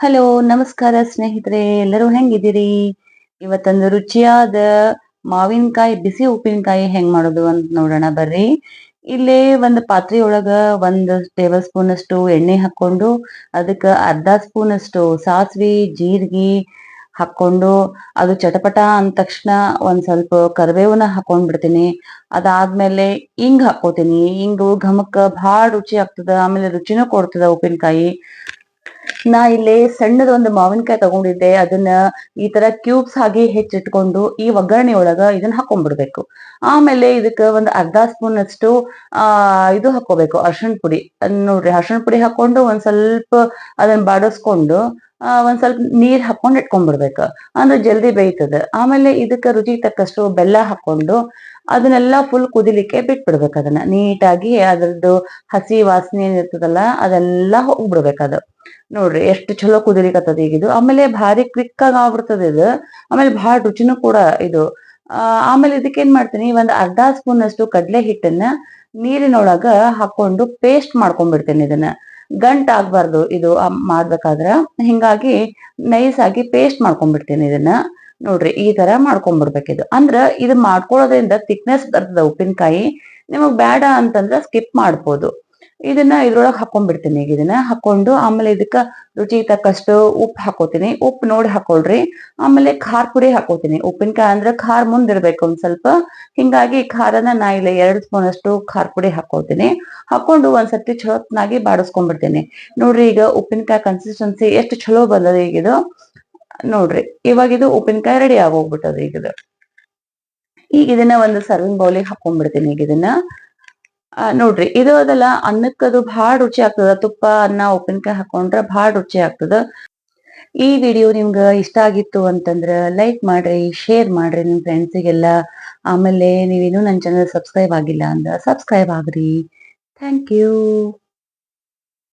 Hello, ನಮಸ್ಕಾರ ಸ್ನೇಹಿತರೆ, ಎಲ್ಲರೂ ಹೆಂಗಿದ್ದೀರಿ? ಇವತ್ತೊಂದು ರುಚಿಯಾದ ಮಾವಿನಕಾಯಿ, ಬಿಸಿ ಉಪ್ಪಿನಕಾಯಿ ಹೆಂಗ್ ಮಾಡೋದು ಅಂತ ನೋಡೋಣ ಬರ್ರಿ. ಇಲ್ಲಿ ಒಂದು ಪಾತ್ರೆ ಒಳಗ ಒಂದು ಟೇಬಲ್ ಸ್ಪೂನ್ ಅಷ್ಟು ಎಣ್ಣೆ ಹಾಕೊಂಡು ಅದಕ್ಕ ಅರ್ಧ ಸ್ಪೂನ್ ಅಷ್ಟು ಸಾಸಿವೆ, ಜೀರಿಗೆ ಹಾಕೊಂಡು ಅದು ಚಟಪಟ ಅಂದ ತಕ್ಷಣ ಒಂದ್ ಸ್ವಲ್ಪ ಕರಿಬೇವನ ಹಾಕೊಂಡ್ ಬಿಡ್ತೀನಿ ಅದಾದ್ಮೇಲೆ ಹಿಂಗ್ ಹಾಕೋತೀನಿ ಹಿಂಗು ಘಮಕ್ಕ ಭಾಳ ರುಚಿ ಆಗ್ತದ, ಆಮೇಲೆ ರುಚಿನೂ ಕೊಡ್ತದ ಉಪ್ಪಿನಕಾಯಿ. ನಾ ಇಲ್ಲಿ ಸಣ್ಣದ ಒಂದು ಮಾವಿನಕಾಯಿ ತಗೊಂಡಿದ್ದೆ, ಅದನ್ನ ಈ ತರ ಕ್ಯೂಬ್ಸ್ ಆಗಿ ಹೆಚ್ಚಿಟ್ಕೊಂಡು ಈ ಒಗ್ಗರಣೆ ಒಳಗ ಇದನ್ನ ಹಾಕೊಂಡ್ಬಿಡ್ಬೇಕು ಆಮೇಲೆ ಇದಕ್ಕ ಒಂದ್ ಅರ್ಧ ಸ್ಪೂನ್ ಅಷ್ಟು, ಆ, ಇದು ಹಾಕೋಬೇಕು ಅರ್ಶಿಣ ಪುಡಿ. ನೋಡ್ರಿ ಅರ್ಶಿಣ ಪುಡಿ ಹಾಕೊಂಡು ಒಂದ್ ಸ್ವಲ್ಪ ಅದನ್ನ ಬಾಡಿಸ್ಕೊಂಡು ಒಂದ್ ಸ್ವಲ್ಪ ನೀರ್ ಹಾಕೊಂಡ್ ಇಟ್ಕೊಂಡ್ಬಿಡ್ಬೇಕು. ಅಂದ್ರೆ ಜಲ್ದಿ ಬೇಯ್ತದ. ಆಮೇಲೆ ಇದಕ್ಕ ರುಚಿ ತಕ್ಕಷ್ಟು ಬೆಲ್ಲ ಹಾಕೊಂಡು ಅದನ್ನೆಲ್ಲ ಫುಲ್ ಕುದಿಲಿಕ್ಕೆ ಬಿಟ್ಬಿಡ್ಬೇಕು ಅದನ್ನ. ನೀಟಾಗಿ ಅದ್ರದ್ದು ಹಸಿ ವಾಸನೆ ಏನಿರ್ತದಲ್ಲ, ಅದೆಲ್ಲ ಅದು. ನೋಡ್ರಿ, ಎಷ್ಟು ಚಲೋ ಈಗ ಇದು ಆಮೇಲೆ ಭಾರಿ ಕ್ವಿಕ್ ಆಗಿ ಆಗ್ಬಿಡ್ತದ ಇದು. ಆಮೇಲೆ ಭಾಳ ರುಚಿನೂ ಕೂಡ ಇದು. ಆಮೇಲೆ ಇದಕ್ಕೆ ಏನ್ ಮಾಡ್ತೀನಿ, ಒಂದ್ ಅರ್ಧ ಸ್ಪೂನ್ ಅಷ್ಟು ಕಡಲೆ ಹಿಟ್ಟನ್ನ ನೀರಿನೊಳಗ ಹಾಕೊಂಡು ಪೇಸ್ಟ್ ಮಾಡ್ಕೊಂಡ್ಬಿಡ್ತೇನೆ ಇದನ್ನ. ಗಂಟ್ ಆಗ್ಬಾರ್ದು ಇದು ಮಾಡ್ಬೇಕಾದ್ರ. ಹಿಂಗಾಗಿ ನೈಸ್ ಆಗಿ ಪೇಸ್ಟ್ ಮಾಡ್ಕೊಂಡ್ಬಿಡ್ತೀನಿ ಇದನ್ನ. ನೋಡ್ರಿ, ಈ ತರ ಮಾಡ್ಕೊಂಡ್ಬಿಡ್ಬೇಕು ಇದು ಅಂದ್ರ ಇದು ಮಾಡ್ಕೊಳ್ಳೋದ್ರಿಂದ ಥಿಕ್ನೆಸ್ ಬರ್ತದ ಉಪ್ಪಿನಕಾಯಿ? ನಿಮಗ್ ಬೇಡ ಅಂತಂದ್ರ ಸ್ಕಿಪ್ ಮಾಡ್ಬೋದು. ಇದನ್ನ ಇದ್ರೊಳಗೆ ಹಾಕೊಂಡ್ಬಿಡ್ತೀನಿ ಈಗ ಇದನ್ನ. ಹಾಕೊಂಡು ಆಮೇಲೆ ಇದಕ್ಕ ರುಚಿಗೆ ತಕ್ಕಷ್ಟು ಉಪ್ಪು ಹಾಕೋತೀನಿ. ಉಪ್ಪು ನೋಡಿ ಹಾಕೊಳ್ರಿ. ಆಮೇಲೆ ಖಾರ ಪುಡಿ ಹಾಕೋತೀನಿ. ಉಪ್ಪಿನಕಾಯಿ ಅಂದ್ರೆ ಖಾರ ಮುಂದಿರ್ಬೇಕು ಒಂದ್ ಸ್ವಲ್ಪ. ಹಿಂಗಾಗಿ ಖಾರನ ನಾ ಇಲ್ಲಿ ಎರಡು ಸ್ಪೂನ್ ಅಷ್ಟು ಖಾರ ಪುಡಿ ಹಾಕೋತೀನಿ ಹಾಕೊಂಡು ಒಂದ್ಸತಿ ಚಲೋತ್ನಾಗಿ ಬಾಡಿಸ್ಕೊಂಡ್ಬಿಡ್ತೀನಿ. ನೋಡ್ರಿ ಈಗ ಉಪ್ಪಿನಕಾಯಿ ಕನ್ಸಿಸ್ಟೆನ್ಸಿ ಎಷ್ಟು ಚಲೋ ಬಂದದ ಈಗ ಇದು. ನೋಡ್ರಿ, ಇವಾಗ ಇದು ಉಪ್ಪಿನಕಾಯಿ ರೆಡಿ ಆಗೋಗ್ಬಿಟ್ಟದ ಈಗ ಇದು. ಈಗ ಇದನ್ನ ಒಂದು ಸರ್ವಿಂಗ್ ಬೌಲಿಗೆ ಹಾಕೊಂಡ್ಬಿಡ್ತೀನಿ ಈಗ ಇದನ್ನ. ನೋಡ್ರಿ, ಇದು ಅದಲ್ಲ, ಅನ್ನಕ್ಕದು ಭಾಳ ರುಚಿ ಆಗ್ತದ. ತುಪ್ಪ, ಅನ್ನ, ಉಪ್ಪಿನಕಾಯಿ ಹಾಕೊಂಡ್ರ ಭಾಳ ರುಚಿ ಆಗ್ತದ. ಈ ವಿಡಿಯೋ ನಿಮ್ಗ ಇಷ್ಟ ಆಗಿತ್ತು ಅಂತಂದ್ರ ಲೈಕ್ ಮಾಡ್ರಿ ಶೇರ್ ಮಾಡ್ರಿ ನಿಮ್ ಫ್ರೆಂಡ್ಸಿಗೆಲ್ಲ ಆಮೇಲೆ ನೀವೇನು ನನ್ನ ಚಾನಲ್ ಸಬ್ಸ್ಕ್ರೈಬ್ ಆಗಿಲ್ಲ ಅಂದ್ರೆ ಸಬ್ಸ್ಕ್ರೈಬ್ ಆಗ್ರಿ. Thank you